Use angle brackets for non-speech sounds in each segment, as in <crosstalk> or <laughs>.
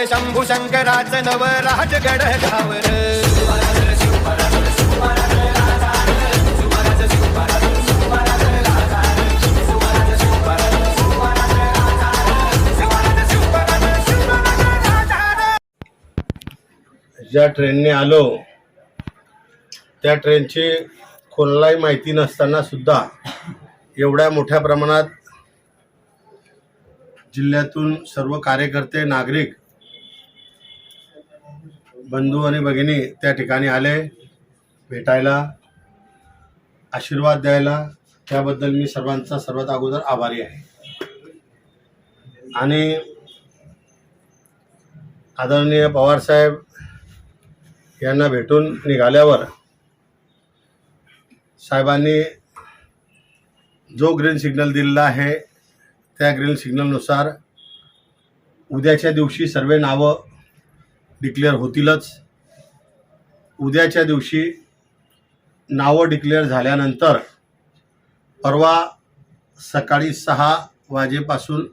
शिवराज नव राजगड गावर. ज्या ट्रेनने आलो त्या ट्रेनची कोणालाही माहिती नसताना सुद्धा एवढ्या मोठ्या प्रमाणात जिल्ह्यातून सर्व कार्यकर्ते नागरिक बंधू आणि भगिनी त्या ठिकाणी आले भेटायला आशीर्वाद द्यायला. त्याबद्दल मी सर्वांचा सर्वात अगोदर आभारी आहे. आणि आदरणीय पवारसाहेब यांना भेटून निघाल्यावर साहेबांनी जो ग्रीन सिग्नल दिलेला आहे त्या ग्रीन सिग्नलनुसार उद्याच्या दिवशी सर्व नावं डिक्लेअर होतीलच. उद्याच्या दिवशी नावं डिक्लेअर झाल्यानंतर परवा सकाळी सहा वाजेपासून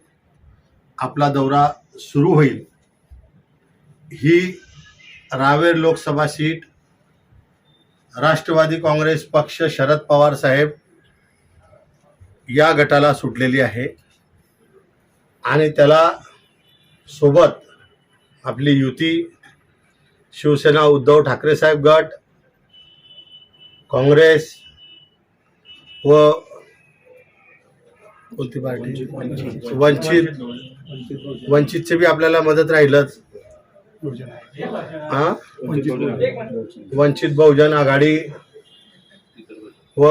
आपला दौरा सुरू होईल. ही रावेर लोकसभा सीट राष्ट्रवादी काँग्रेस पक्ष शरद पवार साहेब या गटाला सुटलेली आहे. आणि त्याला सोबत आपली युती शिवसेना उद्धव ठाकरे साहेब गट काँग्रेस व कोणती पार्टी? वंचित वंचितचे बी आपल्याला मदत राहीलच. हा? वंचित बहुजन आघाडी व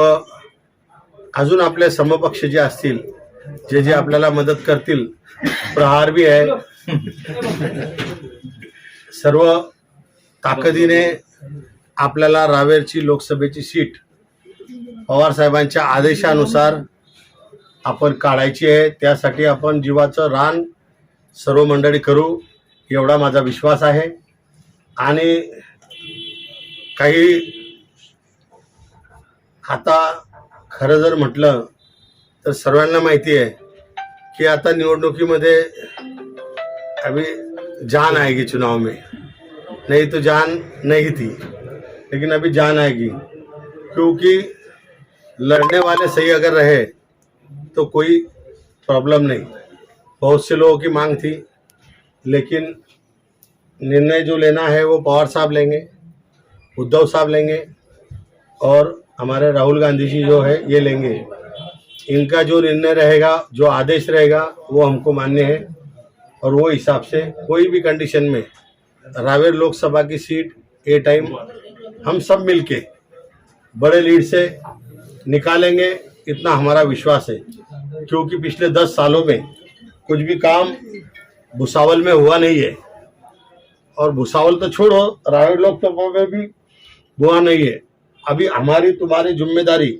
अजून आपले समपक्ष जे असतील जे जे आपल्याला मदत करतील प्रहार बी आहे. सर्व ताकदीने आपल्याला रावेरची लोकसभेची सीट पवार साहेबांच्या आदेशानुसार आपण काढायची आहे. त्यासाठी आपण जीवाचं रान सर्व मंडळी करू एवढा माझा विश्वास आहे. आणि काही आता खरं जर म्हटलं तर सर्वांना माहिती आहे की आता निवडणुकीमध्ये अभी जान आएगी चुनाव में. नहीं तो जान नहीं थी, लेकिन अभी जान आएगी। क्योंकि लड़ने वाले सही अगर रहे तो कोई प्रॉब्लम नहीं। बहुत से लोगों की मांग थी, लेकिन निर्णय जो लेना है, वो पवार साहब लेंगे, उद्धव साहब लेंगे, और हमारे राहुल गांधी जी जो है, ये लेंगे। इनका जो निर्णय रहेगा, जो आदेश रहेगा, वो हमको मान्य है, और वो हिसाब से कोई भी कंडीशन में रावेर लोकसभा की सीट, ए टाइम, हम सब मिलके बड़े लीड से निकालेंगे, इतना हमारा विश्वास है। क्योंकि पिछले दस सालों में कुछ भी काम भुसावल में हुआ नहीं है। और भुसावल तो छोड़ो, रावेर लोकसभा में भी हुआ नहीं है। अभी हमारी तुम्हारी ज़िम्मेदारी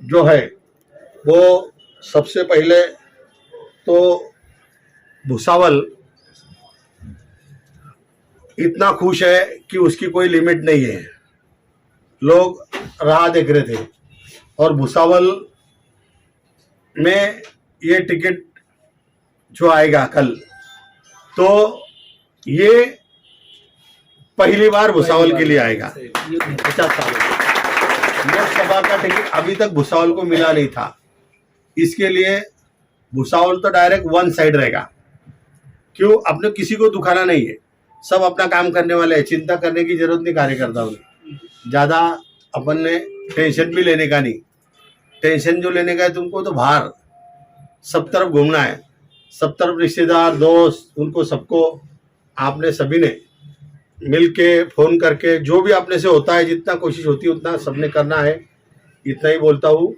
जो है, वो सबसे पहले तो भुसावल इतना खुश है कि उसकी कोई लिमिट नहीं है। लोग राह देख रहे थे। और भुसावल में ये टिकट जो आएगा कल तो ये पहली बार भुसावल के लिए आएगा। लोकसभा का टिकट अभी तक भुसावल को मिला नहीं था। इसके लिए भुसावल तो डायरेक्ट वन साइड रहेगा। क्यों? अपने किसी को दुखाना नहीं है। सब अपना काम करने वाले हैं। चिंता करने की ज़रूरत नहीं कार्यकर्ताओं ने। ज़्यादा अपन ने टेंशन भी लेने का नहीं। टेंशन जो लेने का है तुमको तो बाहर। सब तरफ़ घूमना है। सब तरफ़ रिश्तेदार, दोस्त, उनको सबको आपने सभी ने मिल के फ़ोन करके जो भी अपने से होता है, जितना कोशिश होती है, उतना सबने करना है। इतना ही बोलता हूँ।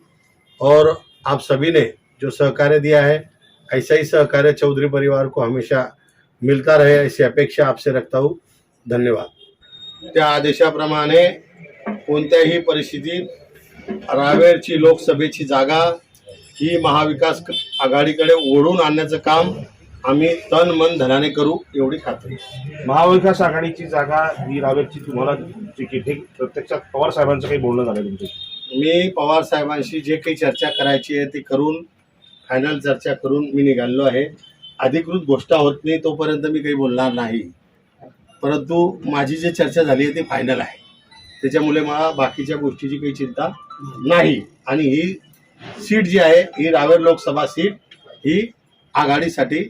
और आप सभी ने जो सहकार्य दिया है, ऐसा ही सहकार्य चौधरी परिवार को हमेशा मिलता रहे ऐसी अपेक्षा आपसे रखता हूँ। धन्यवाद। त्या आदेशाप्रमाणे कोणत्याही परिस्थितीत रावेरची लोकसभेची जागा ही महाविकास आघाडीकडे ओढून आणण्याचं काम आम्ही तन मन धनाने करू एवढी खात्री. महाविकास आघाडीची जागा ही रावेरची तुम्हाला तिकीट हे प्रत्यक्षात पवार साहेबांचं काही बोलणं झालं तुमचं? मी पवार साहेबांशी जे काही चर्चा करायची आहे ती करून फायनल चर्चा करून मी निघालो आहे. अधिकृत गोष्ट होत नाही तोपर्यंत मी काही बोलणार नाही. परंतु माझी जी चर्चा झाली आहे ती फायनल आहे. त्याच्यामुळे मला बाकीच्या गोष्टीची काही चिंता नाही. आणि ही सीट जी आहे ही रावेर लोकसभा सीट ही आघाडीसाठी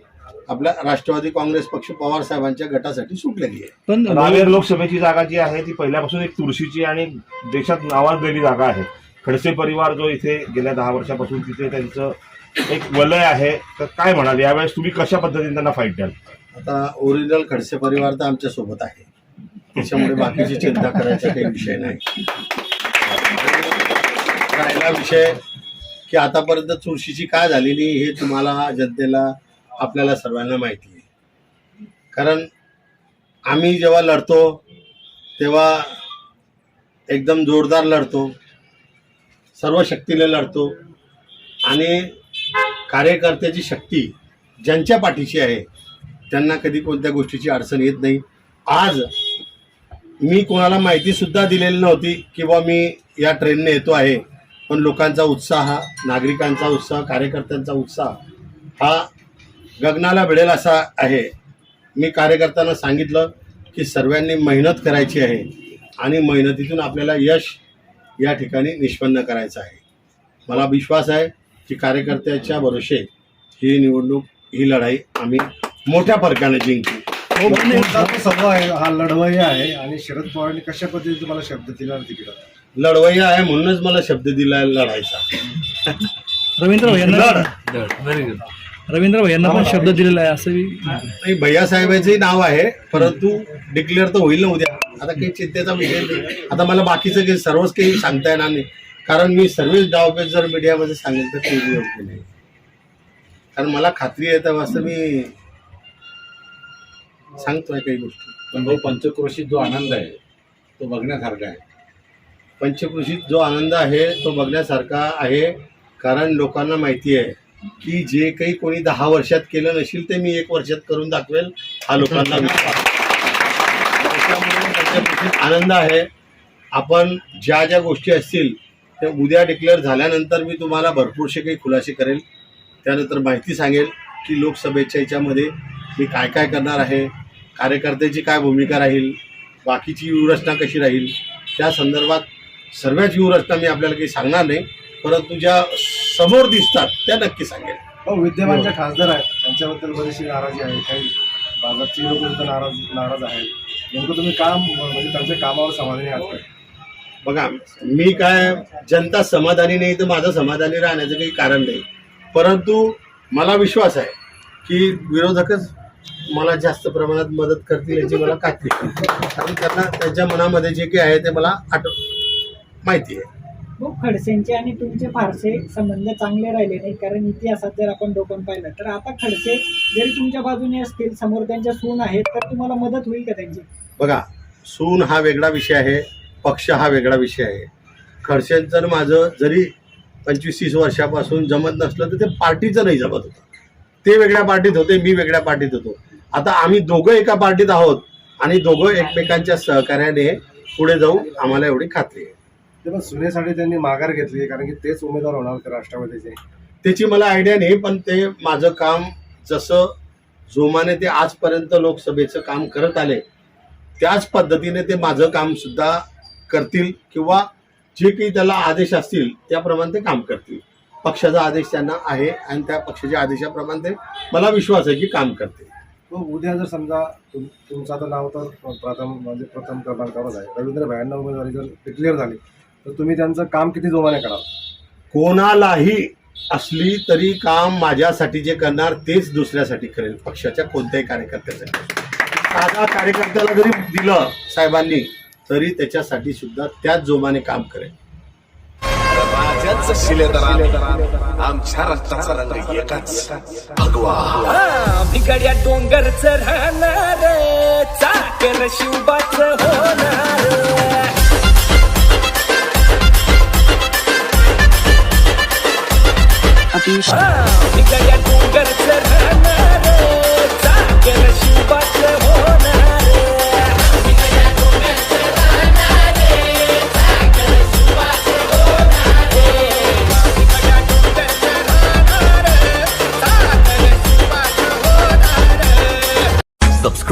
आपल्या राष्ट्रवादी काँग्रेस पक्ष पवार साहेबांच्या गटासाठी सुटलेली आहे. पण रावेर लोकसभेची जागा जी आहे ती पहिल्यापासून एक तुळशीची आणि देशात नावाजलेली जागा आहे. खडसे परिवार जो इथे गेल्या दहा वर्षापासून तिथे त्यांचं एक वलय आहे. तर काय म्हणाल? यावेळेस तुम्ही कशा पद्धतीने त्यांना फाईट द्याल? आता ओरिजिनल खडसे परिवार तर आमच्यासोबत आहे. त्याच्यामुळे बाकीची चिंता करायचा काही विषय नाही. राहिला विषय की आतापर्यंत चुरशीची काय झालेली हे तुम्हाला जनतेला आपल्याला सर्वांना माहिती आहे. कारण आम्ही जेव्हा लढतो तेव्हा एकदम जोरदार लढतो सर्व शक्तीने लढतो आणि कार्यकर्त्याची शक्ती ज्यांच्या पाठीशी आहे त्यांना कधी कोणत्या गोष्टीची अडचण येत नाही. आज मी कोणाला माहितीसुद्धा दिलेली नव्हती की बा मी या ट्रेनने येतो आहे पण लोकांचा उत्साह नागरिकांचा उत्साह कार्यकर्त्यांचा उत्साह हा गगनाला भिडेल असा आहे. मी कार्यकर्त्यांना सांगितलं की सर्वांनी मेहनत करायची आहे आणि मेहनतीतून आपल्याला यश या ठिकाणी निष्पन्न करायचं आहे. मला विश्वास आहे की कार्यकर्त्याच्या भरोसे ही निवडणूक ही लढाई आम्ही मोठ्या फरकाने जिंकू कोणता सभा आहे हा लढवई आहे आणि शरद पवारांनी कशा पद्धतीने तुम्हाला शब्द दिला तिकीट लढवय्या आहे म्हणूनच मला शब्द दिला लढायचा. रवींद्र भैयांना रवींद्र भैयांना पण शब्द दिलेला आहे असं नाही भैया साहेबांचंही नाव आहे परंतु डिक्लेअर तर होईल ना उद्या. आता काही चिंतेचा विषय नाही. आता मला बाकीचं काही सर्वच काही सांगता येणार नाही. कारण मी सर्वच डावपेच जर मीडियामध्ये सांगेल तर ते योग्य नाही. कारण मला खात्री आहे तर असं मी सांगतोय काही गोष्टी. पण भाऊ पंचक्रोशीत जो आनंद आहे तो बघण्यासारखा आहे. पंचकृषीत जो आनंद आहे तो बघण्यासारखा आहे कारण लोकांना माहिती आहे की जे काही कोणी दहा वर्षात केलं नसेल ते मी एक वर्षात करून दाखवेल हा लोकांना <laughs> विश्वास त्याच्यामुळे पंचकृषीत आनंद आहे. आपण ज्या ज्या गोष्टी असतील त्या उद्या डिक्लेअर झाल्यानंतर मी तुम्हाला भरपूरसे काही खुलासे करेल. त्यानंतर माहिती सांगेल की लोकसभेच्या याच्यामध्ये मी काय काय करणार आहे कार्यकर्त्याची काय भूमिका राहील बाकीची व्यूहरचना कशी राहील त्या संदर्भात सर्वच व्यूहरचना मी आपल्याला काही सांगणार नाही परंतु ज्या समोर दिसतात त्या नक्की सांगेल. हो विद्यमान खासदार आहेत. त्यांच्याबद्दल बरीचशी नाराजी आहे. काही भागाची लोक नाराज नाराज आहेत. नेमकं तुम्ही काम म्हणजे त्यांच्या कामावर समाधानी आहात बघा मी काय जनता समाधानी नाही तर माझं समाधानी राहण्याचं काही कारण नाही. परंतु मला विश्वास आहे की विरोधकच मला जास्त प्रमाणात मदत करतील याची मला खात्री. कारण त्यांना त्यांच्या मनामध्ये जे काही आहे ते मला आठ माहिती आहे. खडसेंचे आणि तुमचे फारसे संबंध चांगले राहिले नाही कारण इतिहासात जर आपण डोकून पाहिलं तर आता खडसे जरी तुमच्या बाजूने असतील समोर त्यांच्या सून आहेत तर तुम्हाला मदत होईल का त्यांची? बघा सून हा वेगळा विषय आहे. पक्ष हा वेगळा विषय आहे. खडसेंचं माझं जरी पंचवीस तीस वर्षापासून जमत नसलं तर ते पार्टीचं नाही जमत होतं. ते वेगळ्या पार्टीत होते मी वेगळ्या पार्टीत होतो. आता आम्ही दोघं एका पार्टीत आहोत आणि दोघं एकमेकांच्या सहकार्याने पुढे जाऊ आम्हाला एवढी खात्री आहे. ते पण सुनेसाठी त्यांनी माघार घेतली कारण की तेच उमेदवार होणार होते राष्ट्रवादीचे. त्याची मला आयडिया नाही पण ते माझं काम जसं जोमाने ते आजपर्यंत लोकसभेचं काम करत आले त्याच पद्धतीने ते माझं काम सुद्धा करतील किंवा जे काही त्याला आदेश असतील त्याप्रमाणे ते काम करतील. पक्षाचा आदेश त्यांना आहे आणि त्या पक्षाच्या आदेशाप्रमाणे ते मला विश्वास आहे की काम करतील. मग उद्या जर समजा तुम तुमचं आता नाव तर प्रथम म्हणजे प्रथम क्रमांकावरच आहे. रवींद्र भायांना उमेदवारी जर डिक्लेअर झाली तर तुम्ही त्यांचं काम किती जोमाने कराल? कोणालाही असली तरी काम माझ्यासाठी जे करणार तेच दुसऱ्यासाठी करेल. पक्षाच्या कोणत्याही कार्यकर्त्यासाठी. साधा कार्यकर्त्याला जरी दिलं साहेबांनी तरी त्याच्यासाठी सुद्धा त्याच जोमाने काम करेल. आमच्या रक्ताचा रंग एकाच भगवा. भिगड्या डोंगरच राहणार चाकर शिवबाच होणार भिगड्या डोंगरच राहणार